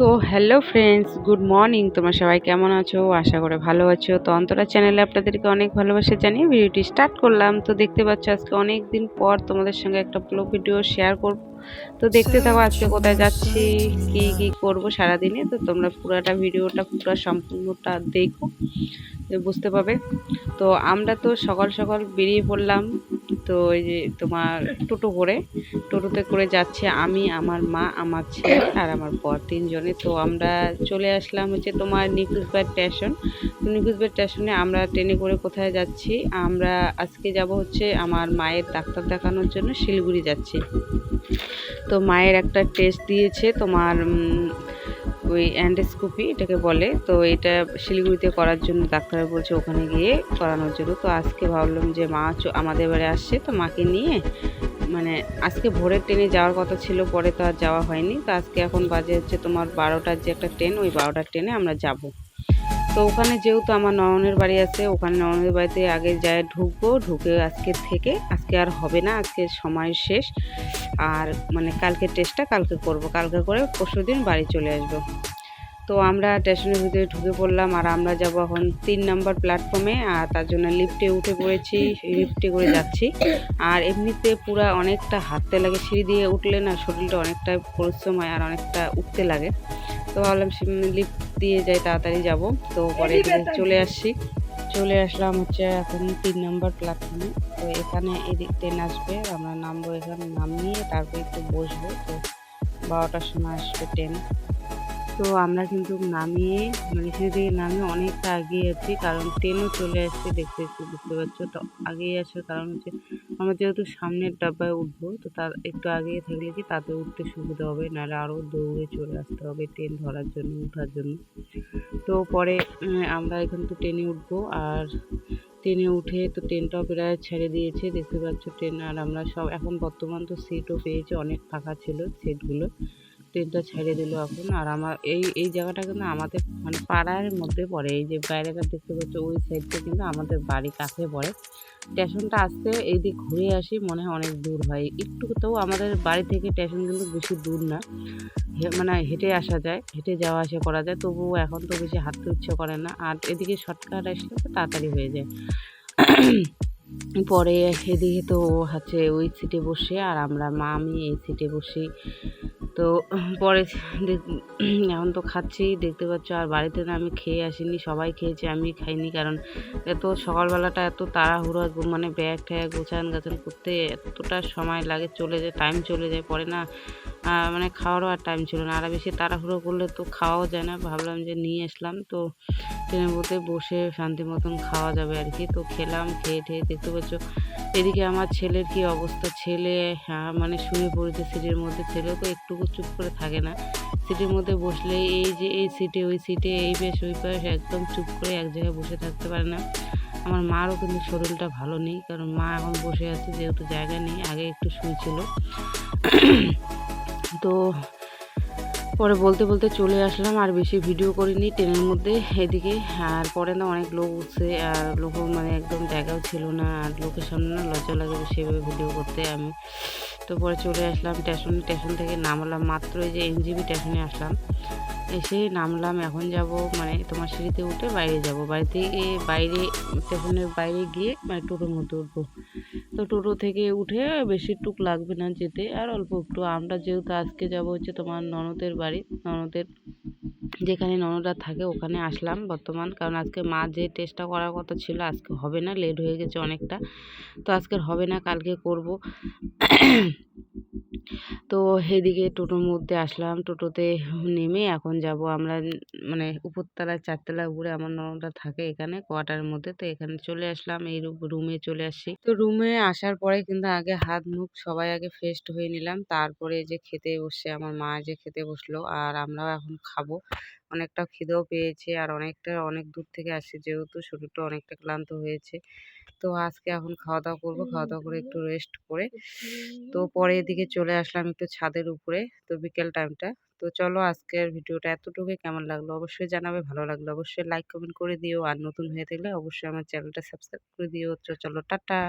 তো hello friends good morning তোমার সবাই কেমন আছো? আশা করে ভালো আছো। তো অন্তরা চ্যানেলে আপনাদেরকে অনেক ভালোবাসে জানিয়ে ভিডিওটি স্টার্ট করলাম। তো দেখতে পাচ্ছ, আজকে অনেক দিন পর তোমাদের সঙ্গে একটা ব্লগ ভিডিও শেয়ার করব। তো দেখতে থাকো আজকে কোথায় যাচ্ছি, কি কি করব সারাদিনে। তো তোমরা পুরাটা ভিডিওটা পুরো সম্পূর্ণটা দেখো বুঝতে পারবে। তো আমরা তো সকাল সকাল বেরিয়ে পড়লাম, তো ওই যে তোমার টোটো করে। টোটোতে করে যাচ্ছে আমি, আমার মা, আমার ছেলে আর আমার বর তিনজনে। তো আমরা চলে আসলাম হচ্ছে তোমার নিকুজবাড় স্টেশন। তো নিকুজবাড় স্টেশনে আমরা ট্রেনে করে কোথায় যাচ্ছি, আমরা আজকে যাব হচ্ছে আমার মায়ের ডাক্তার দেখানোর জন্য শিলিগুড়ি যাচ্ছি। তো মায়ের একটা টেস্ট দিয়েছে তোমার ওই অ্যান্ডোস্কোপি এটাকে বলে। তো এটা শিলিগুড়িতে করার জন্য ডাক্তার বলছে ওখানে গিয়ে করানোর জন্য। তো আজকে ভাবলাম যে মা আমাদের বাড়ি আসছে, তো মাকে নিয়ে মানে আজকে ভোরের ট্রেনে যাওয়ার কথা ছিল, পরে তো আর যাওয়া হয়নি। তো আজকে এখন বাজে হচ্ছে তোমার বারোটার যে একটা ট্রেন ওই বারোটার ট্রেনে আমরা যাব। তো ওখানে যেহেতু আমার নয়নের বাড়ি আছে, ওখানে নয়নের বাড়িতে আগে যায় ঢুকবো, ঢুকে আজকে থেকে, আজকে আর হবে না, আজকে সময় শেষ। আর মানে কালকে টেস্টটা কালকে করব, কালকে করে পরশু দিন বাড়ি চলে আসব। তো আমরা স্টেশনের ভিতরে ঢুকে পড়লাম আর আমরা যাব এখন তিন নম্বর প্ল্যাটফর্মে আর তার জন্য লিফটে উঠে পড়েছি লিফটে করে যাচ্ছি। আর এমনিতে পুরা অনেকটা হাঁটতে লাগে, সিঁড়ি দিয়ে উঠলে না শরীরটা অনেকটা পরিশ্রম হয় আর অনেকটা উঠতে লাগে। তো ভাবলাম লিফট দিয়ে যাই, তাড়াতাড়ি যাব। তো পরে চলে আসছি, চলে আসলাম হচ্ছে এখন তিন নম্বর প্ল্যাটফর্মে তো এখানে এদিক ট্রেন আসবে আমরা নামবো এখানে নামিয়ে তারপর একটু বসবো। তো বারোটার সময় আসবে ট্রেন তো আমরা কিন্তু নামিয়ে মানে এখান থেকে নামিয়ে অনেকটা এগিয়ে আছি কারণ ট্রেনও চলে আসছে দেখতে বুঝতে পারছ? তো আগেই আসার কারণ হচ্ছে, আমরা যেহেতু সামনের ডাব্বায় উঠবো, তো তার একটু আগিয়ে থাকলে কি তাতে উঠতে সুবিধা হবে? নাহলে আরও দৌড়ে চলে আসতে হবে ট্রেন ধরার জন্য ওঠার জন্য। তো পরে আমরা এখান তো ট্রেনে উঠবো, আর ট্রেনে উঠে তো ট্রেনটাও প্রায় ছেড়ে দিয়েছে, দেখতে পাচ্ছ ট্রেন আর আমরা সব, এখন বর্তমান তো সিটও পেয়েছি, অনেক ফাঁকা ছিল সিটগুলো ট্রেনটা ছেড়ে দিল এখন। আর আমার এই এই জায়গাটা কিন্তু আমাদের মানে পাড়ার মধ্যে পড়ে। এই যে বাইরেটা দেখতে পাচ্ছ, ওই সাইডটা কিন্তু আমাদের বাড়ি কাছে পড়ে। স্টেশনটা আসতে এই দিক ঘুরে আসি, মনে হয় অনেক দূর হয়। একটু তো আমাদের বাড়ি থেকে স্টেশন কিন্তু বেশি দূর না। মানে হেঁটে আসা যায়, হেঁটে যাওয়া আসা করা যায়। তবুও এখন তো বেশি হাঁটতে ইচ্ছে করে না। আর এদিকে শর্টকাট আসলে তো তাড়াতাড়ি হয়ে যায়। পরে এদিকে তো হচ্ছে ওই সিটে বসে, আর আমরা মা, আমি এই সিটে বসি। তো পরে এখন তো খাচ্ছি, দেখতে পাচ্ছ, আর বাড়িতে না আমি খেয়ে আসিনি, সবাই খেয়েছে, আমি খাইনি, কারণ এত সকালবেলাটা এত তাড়াহুড়ো মানে ব্যাগ ট্যাগ গোছান গাছান করতে এতটা সময় লাগে, চলে যায় টাইম চলে যায়, পরে না মানে খাওয়ারও আর টাইম ছিল না। আর বেশি তাড়াহুড়ো করলে তো খাওয়াও যায় না। ভাবলাম যে নিয়ে আসলাম। তো ট্রেনের মধ্যে বসে শান্তি মতন খাওয়া যাবে আর কি। তো খেলাম, খেয়ে ঠেয়ে দেখতে পাচ্ছ এদিকে আমার ছেলের কি অবস্থা। ছেলে মানে শুয়ে পড়েছে সিটের মধ্যে। ছেলেও তো একটুকু চুপ করে থাকে না। সিটের মধ্যে বসলে এই যে এই সিটে, ওই সিটে, এই বেশ, ওই পাশ একদম চুপ করে এক জায়গায় বসে থাকতে পারে না। আমার মারও কিন্তু শরীরটা ভালো নেই। কারণ মা এখন বসে আছে, যেহেতু জায়গা নেই, আগে একটু শুয়েছিল। তো পরে বলতে বলতে চলে আসলাম, আর বেশি ভিডিও করিনি ট্রেনের মধ্যে এদিকে। আর পরে না অনেক লোক উঠছে, আর লোক মানে একদম জায়গাও ছিল না, আর লোকের সামনে না লজ্জা লাগে সেভাবে ভিডিও করতে আমি। তো পরে চলে আসলাম, স্টেশন স্টেশন থেকে নামলাম, মাত্র যে এনজিবি স্টেশনে আসলাম। এসে নামলাম, এখন যাব মানে তোমার সিঁড়িতে উঠে বাইরে যাব। বাড়ি থেকে বাইরে, স্টেশনের বাইরে গিয়ে মানে টোটোর মধ্যে উঠবো। তো টোটো থেকে উঠে বেশি টুক লাগবে না যেতে, আর অল্প একটু। আমরা যেহেতু আজকে যাব হচ্ছে তোমার ননদের বাড়ি, ননদের যেখানে ননদরা থাকে ওখানে আসলাম বর্তমান। কারণ আজকে মা যে টেস্টটা করার কথা ছিল, আজকে হবে না লেট হয়ে গেছে অনেকটা। তো আজকের হবে না, কালকে করব। তো এদিকে টোটোর মধ্যে আসলাম। টোটোতে নেমে এখন যাব আমরা মানে উপরতলায় চারতলায় উপরে আমার ননদরা থাকে এখানে, কোয়ার্টারের মধ্যে। তো এখানে চলে আসলাম, এই রুমে চলে আসছি। তো রুমে আসার পরে কিন্তু আগে হাত মুখ সবাই আগে ফ্রেশড হয়ে নিলাম। তারপরে যে খেতে বসে আমার মা যে খেতে বসল, আর আমরাও এখন খাব। অনেকটা খিদেও পেয়েছে আর অনেকটা, অনেক দূর থেকে আসছে যেহেতু শরীরটা অনেকটা ক্লান্ত হয়েছে। তো আজকে এখন খাওয়া দাওয়া করব খাওয়া দাওয়া করে একটু রেস্ট করে। তো পরে এদিকে চলে আসলাম একটু ছাদের উপরে, তো বিকেল টাইমটা তো চলো আজকের ভিডিওটা এতটুকুই। কেমন লাগল অবশ্যই জানাবে, ভালো লাগল অবশ্যই লাইক কমেন্ট করে দিও। আর নতুন হয়ে থাকলে অবশ্যই আমার চ্যানেলটা সাবস্ক্রাইব করে দিও। তো চলো, টাটা!